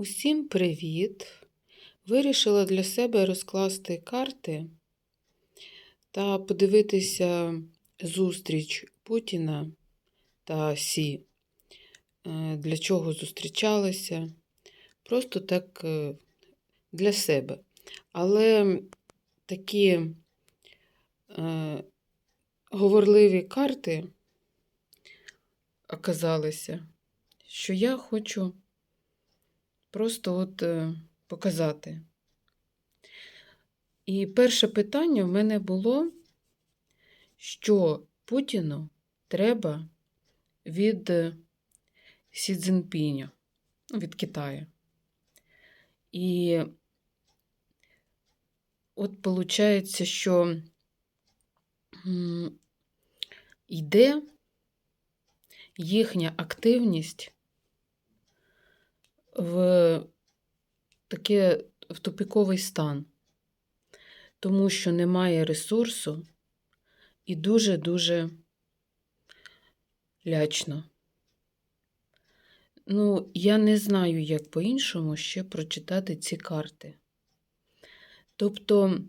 Усім привіт! Вирішила для себе розкласти карти та подивитися зустріч Путіна та Сі. Е, Для чого зустрічалися. Просто так е, для себе. Але такі е, говорливі карти оказалися, що я хочу просто от е, показати. І перше питання в мене було, що Путіну треба від е, Сі Цзіньпіня, ну, від Китаю. І от виходить, що йде їхня активність в таке в тупіковий стан, тому що немає ресурсу і дуже-дуже лячно. Ну, я не знаю, як по-іншому ще прочитати ці карти. Тобто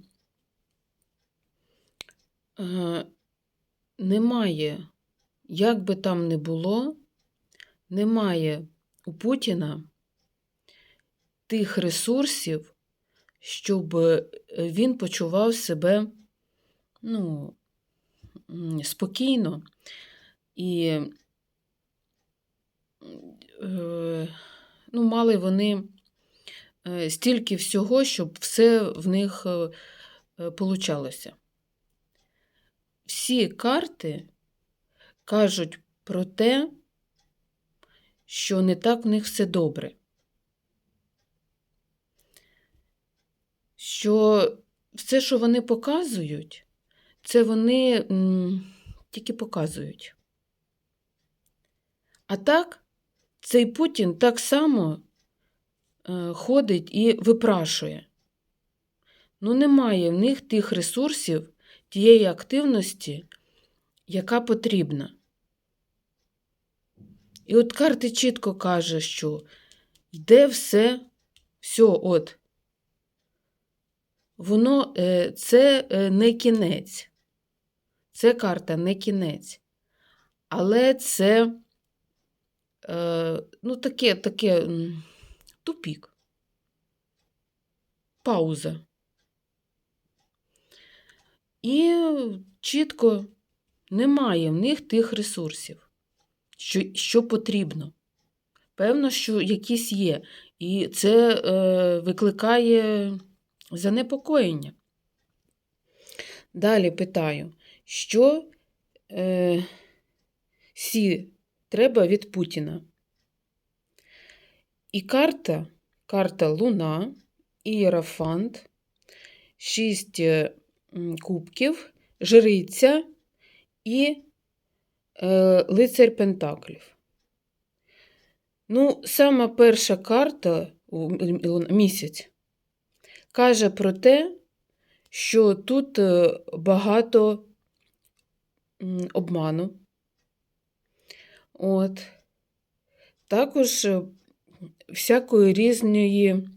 е, немає, як би там не було, немає у Путіна тих ресурсів, щоб е, він почував себе ну, спокійно і е, ну, мали вони е, стільки всього, щоб все в них получалося. Всі карти кажуть про те, що не так в них все добре. Що все, що вони показують, це вони тільки показують. А так, цей Путін так само е, ходить і випрашує. Ну, немає в них тих ресурсів, тієї активності, яка потрібна. І от карти чітко каже, що йде все, все, от. Воно е, це е, не кінець. Це карта не кінець. Але це е, ну, таке, таке тупік. Пауза. І чітко немає в них тих ресурсів, що, що потрібно. Певно, що якісь є. І це е, викликає занепокоєння. Далі питаю, що е, Сі треба від Путіна? І карта, карта Луна, Ієрофант, шість е, кубків, жриця і е, лицар Пентаклів. Ну, сама перша карта місяць каже про те, що тут е, багато обману. От. Також е, всякої різної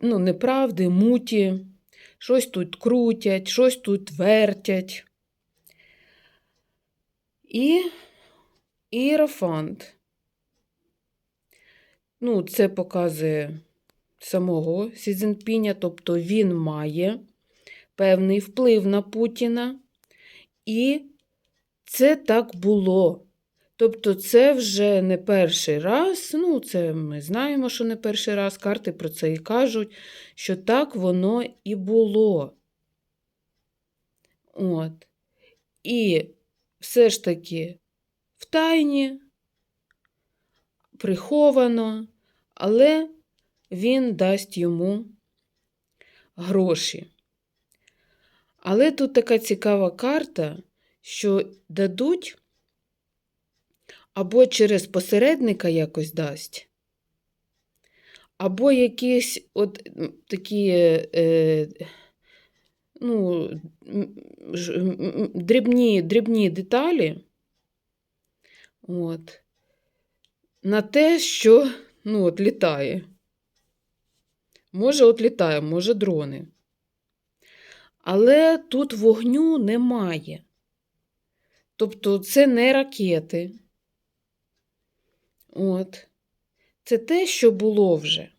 ну, неправди, муті, щось тут крутять, щось тут вертять. І іерофант. Ну, це показує самого Сі Цзіньпіня, тобто він має певний вплив на Путіна. І це так було. Тобто, це вже не перший раз. Ну, це ми знаємо, що не перший раз. Карти про це і кажуть, що так воно і було. От. І все ж таки в тайні, приховано, але він дасть йому гроші. Але тут така цікава карта, що дадуть або через посередника якось дасть, або якісь от такі е, ну, дрібні, дрібні деталі от, на те, що ну, от, літає. Може, от літає, може, дрони. Але тут вогню немає. Тобто це не ракети. От. Це те, що було вже.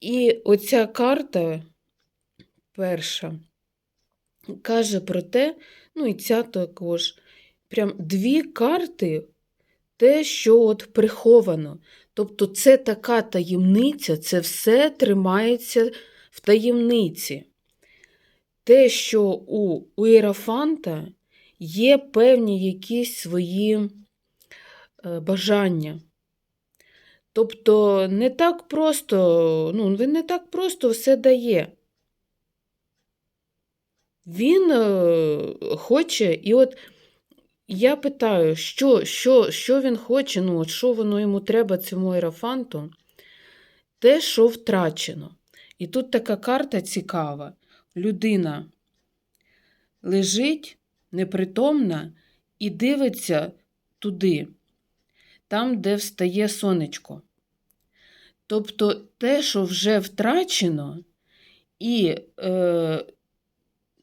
І оця карта перша каже про те, ну і ця також, прям дві карти, те, що от приховано. Тобто це така таємниця, це все тримається в таємниці. Те, що у, Іерафанта є певні якісь свої е, бажання. Тобто не так просто, ну, він не так просто все дає. Він е, хоче, і от я питаю, що, що, що він хоче, ну, от що воно йому треба цьому ерафанту? Те, що втрачено. І тут така карта цікава. Людина лежить непритомна і дивиться туди, там, де встає сонечко. Тобто те, що вже втрачено, і е,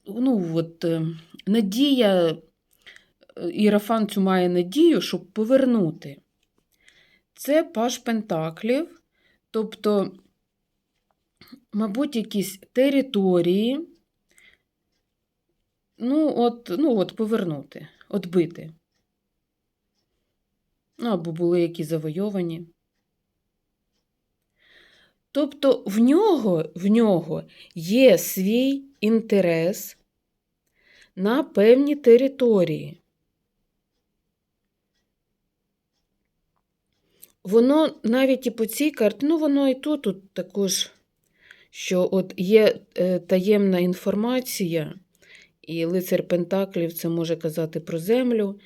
ну, от, е, надія, Іерафан цю має надію, щоб повернути. Це паш Пентаклів, тобто, мабуть, якісь території, ну, от, ну, от повернути, отбити. Ну, або були які завойовані. Тобто в нього, в нього є свій інтерес на певні території. Воно навіть і по цій карті, ну воно і тут, тут також, що от є е, таємна інформація, і лицар Пентаклів це може казати про землю,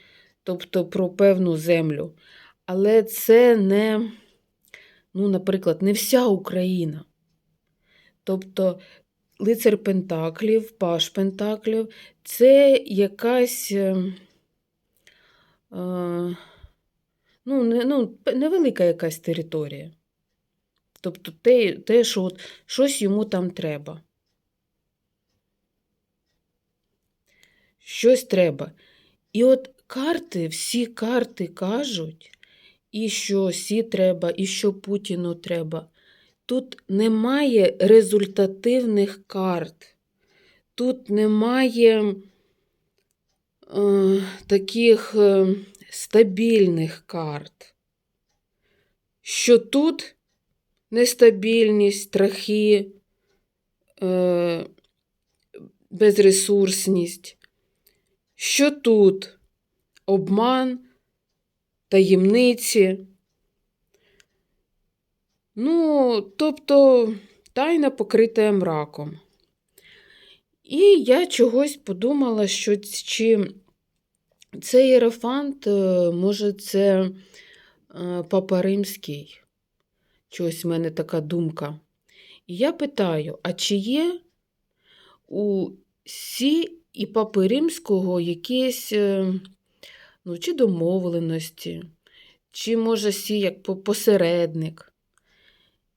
тобто про певну землю. Але це не, ну, наприклад, не вся Україна. Тобто лицар Пентаклів, Паш Пентаклів це якась е, е, ну, не, ну, невелика якась територія. Тобто те, те що от, щось йому там треба. Щось треба. І от карти, всі карти кажуть, і що Сі треба, і що Путіну треба. Тут немає результативних карт. Тут немає е, таких е, стабільних карт. Що тут нестабільність, страхи, е, безресурсність, що тут обман, таємниці. Ну, тобто тайна покрита мраком. І я чогось подумала, що чи цей єрофант, е, може, це е, Папа Римський. Чогось в мене така думка. І я питаю: а чи є у Сі і Папи Римського якісь е, ну, чи домовленості, чи, може, Сі як посередник?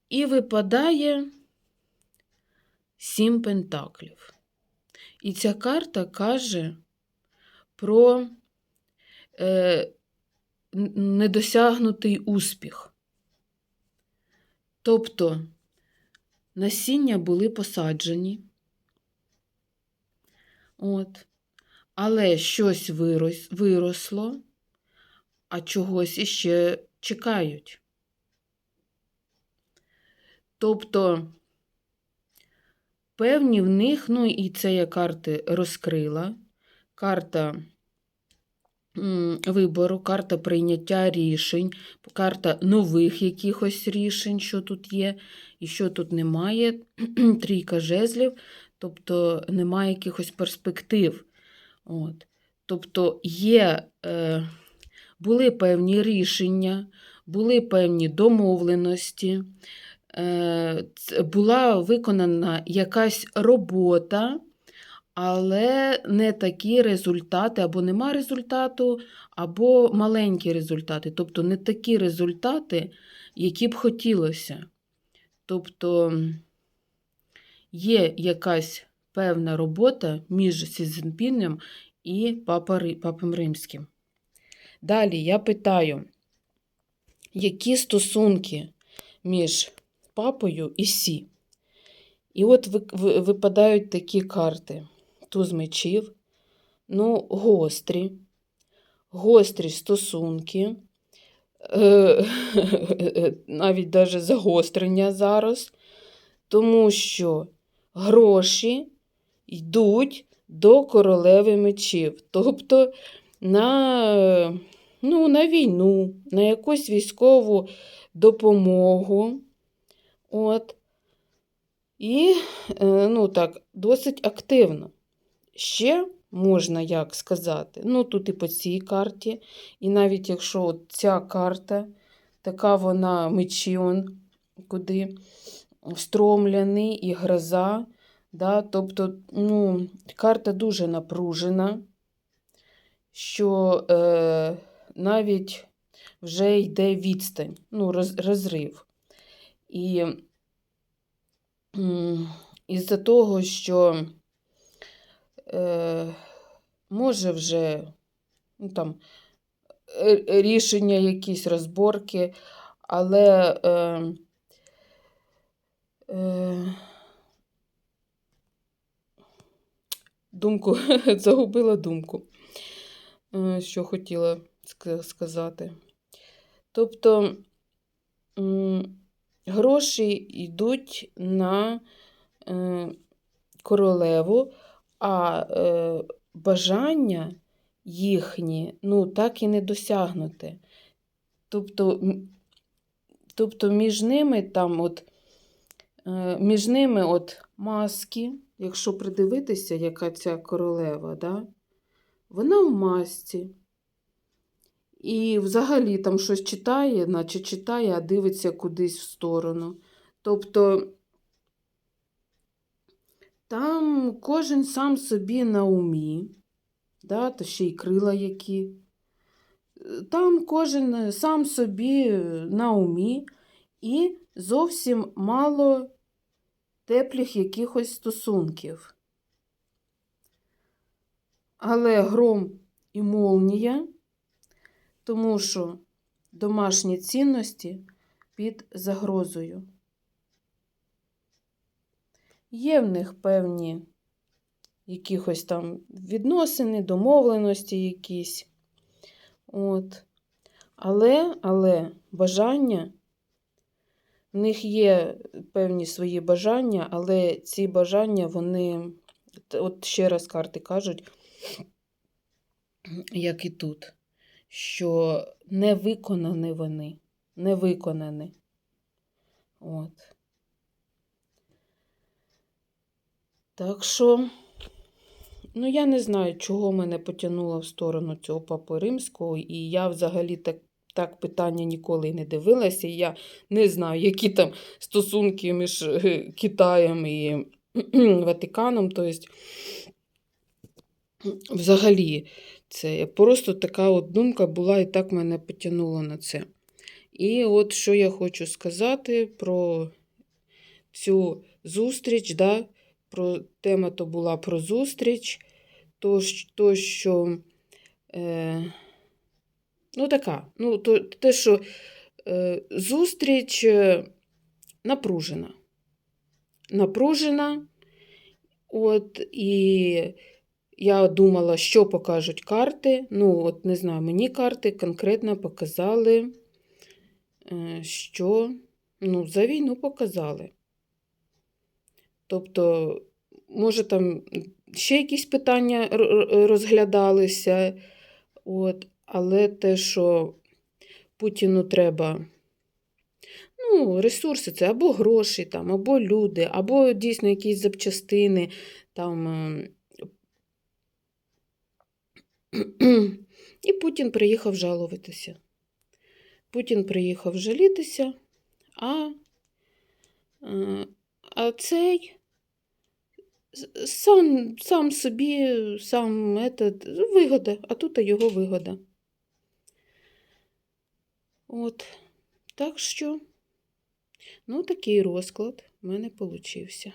І випадає сім пентаклів. І ця карта каже про е, недосягнутий успіх. Тобто насіння були посаджені, от, але щось вирос, виросло, а чогось іще чекають. Тобто певні в них, ну і це я карти розкрила, карта вибору, карта прийняття рішень, карта нових якихось рішень, що тут є, і що тут немає. Трійка жезлів, тобто немає якихось перспектив. От. Тобто є, е, були певні рішення, були певні домовленості. Е, була виконана якась робота, але не такі результати, або нема результату, або маленькі результати. Тобто не такі результати, які б хотілося. Тобто є якась певна робота між Сі і Папом Римським. Далі я питаю, які стосунки між папою і Сі? І от ви- ви- випадають такі карти: туз мечів, ну, гострі, гострі стосунки, е, навіть даже загострення зараз, тому що гроші йдуть до королеви мечів, тобто на, ну, на війну, на якусь військову допомогу. От. І, е, ну так, досить активно. Ще можна як сказати, ну тут і по цій карті, і навіть якщо от ця карта, така вона мечі, он, куди стромляний і гроза, да, тобто ну, карта дуже напружена, що е, навіть вже йде відстань, ну, роз, розрив. І із-за того, що е, може вже ну, там, е, рішення, якісь розборки, але е, е, думку загубила думку, е, що хотіла сказати. Тобто гроші йдуть на е, королеву, а е, бажання їхні ну, так і не досягнуте. Тобто, тобто між ними там от, е, між ними от маски, якщо придивитися, яка ця королева, да? вона в масці. І взагалі там щось читає, наче читає, а дивиться кудись в сторону. Тобто там кожен сам собі на умі, да, та ще й крила які. Там кожен е, сам собі е, на умі і зовсім мало теплих якихось стосунків. Але гром і молнія, тому що домашні цінності під загрозою. Є в них певні якихось там відносини, домовленості якісь. От. Але, але бажання, в них є певні свої бажання, але ці бажання, вони, от ще раз карти кажуть, як і тут, що не виконані вони, не виконані. От. Так що, ну я не знаю, чого мене потягнуло в сторону цього папи римського, і я взагалі так, так питання ніколи не дивилася. І я не знаю, які там стосунки між е, Китаєм і Ватиканом. Тобто, взагалі, це просто така от думка була, і так мене потягнуло на це. І от що я хочу сказати про цю зустріч, да, про тема то була про зустріч, то, то що е, ну така, ну, то, те, що е, зустріч е, напружена. Напружена. От, і я думала, що покажуть карти. Ну, от не знаю, мені карти конкретно показали, е, що ну, за війну показали. Тобто, може, там ще якісь питання розглядалися, от, але те, що Путіну треба ну, ресурси, це або гроші, там, або люди, або дійсно якісь запчастини. Там, е, І Путін приїхав жалуватися. Путін приїхав жалітися, а, е, а цей сам, сам собі, сам этот, вигода, а тут його вигода. От. Так що Ну, такий розклад в мене получився.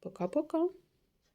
Пока-пока.